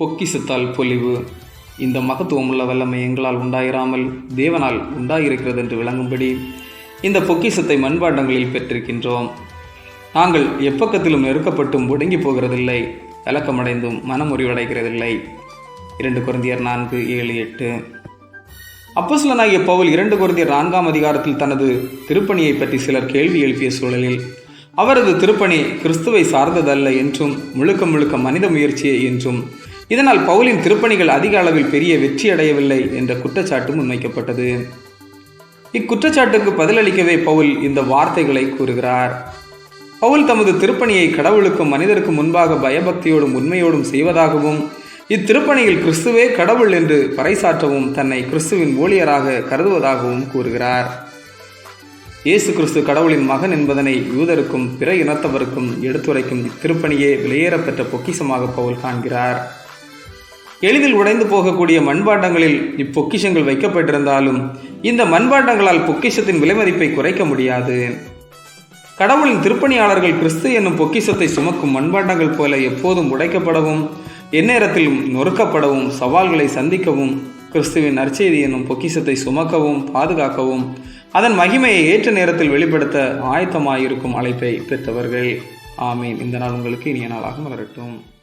பொக்கிசத்தால் பொலிவு. இந்த மகத்துவமுள்ள வல்லமை எங்களால் உண்டாயிராமல் தேவனால் உண்டாயிருக்கிறது என்று விளங்கும்படி இந்த பொக்கிசத்தை மண்பாண்டங்களில் பெற்றிருக்கின்றோம். நாங்கள் எப்பக்கத்திலும் நெருக்கப்பட்டும் ஒடுங்கி போகிறதில்லை கலக்கமடைந்தும் மனமுறிவடைகிறதில்லை. இரண்டு குருந்தியர் நான்கு ஏழு எட்டு. அப்போஸ்தலனாகிய பவுல் இரண்டு குருந்தியர் நான்காம் அதிகாரத்தில் தனது திருப்பணியை பற்றி சிலர் கேள்வி எழுப்பிய சூழலில் அவரது திருப்பணி கிறிஸ்துவை சார்ந்ததல்ல என்றும் முழுக்க முழுக்க மனித முயற்சியே என்றும் இதனால் பவுலின் திருப்பணிகள் அதிக அளவில் பெரிய வெற்றி அடையவில்லை என்ற குற்றச்சாட்டு முன்வைக்கப்பட்டது. இக்குற்றச்சாட்டுக்கு பதிலளிக்கவே பவுல் இந்த வார்த்தைகளை கூறுகிறார். பவுல் தமது திருப்பணியை கடவுளுக்கும் மனிதருக்கும் முன்பாக பயபக்தியோடும் உண்மையோடும் செய்வதாகவும் இத்திருப்பணியில் கிறிஸ்துவே கடவுள் என்று பறைசாற்றவும் தன்னை கிறிஸ்துவின் ஊழியராக கருதுவதாகவும் கூறுகிறார். இயேசு கிறிஸ்து கடவுளின் மகன் என்பதனை யூதருக்கும் பிற இனத்தவருக்கும் எடுத்துரைக்கும் இத்திருப்பணியே வெளியேறப்பெற்ற பொக்கிஷமாக பவுல் காண்கிறார். எளிதில் உடைந்து போகக்கூடிய மண்பாண்டங்களில் இப்பொக்கிஷங்கள் வைக்கப்பட்டிருந்தாலும் இந்த மண்பாண்டங்களால் பொக்கிஷத்தின் விலைமதிப்பை குறைக்க முடியாது. கடவுளின் திருப்பணியாளர்கள் கிறிஸ்து என்னும் பொக்கிஷத்தை சுமக்கும் மண்பாண்டங்கள் போல எப்போதும் உடைக்கப்படவும் எந்நேரத்திலும் நொறுக்கப்படவும் சவால்களை சந்திக்கவும் கிறிஸ்துவின் நற்செய்தி என்னும் பொக்கிஷத்தை சுமக்கவும் பாதுகாக்கவும் அதன் மகிமையை ஏற்ற நேரத்தில் வெளிப்படுத்த ஆயத்தமாயிருக்கும் அழைப்பை பெற்றவர்கள். ஆமீன். இந்த நாள் உங்களுக்கு இனிய நாளாக மலரட்டும்.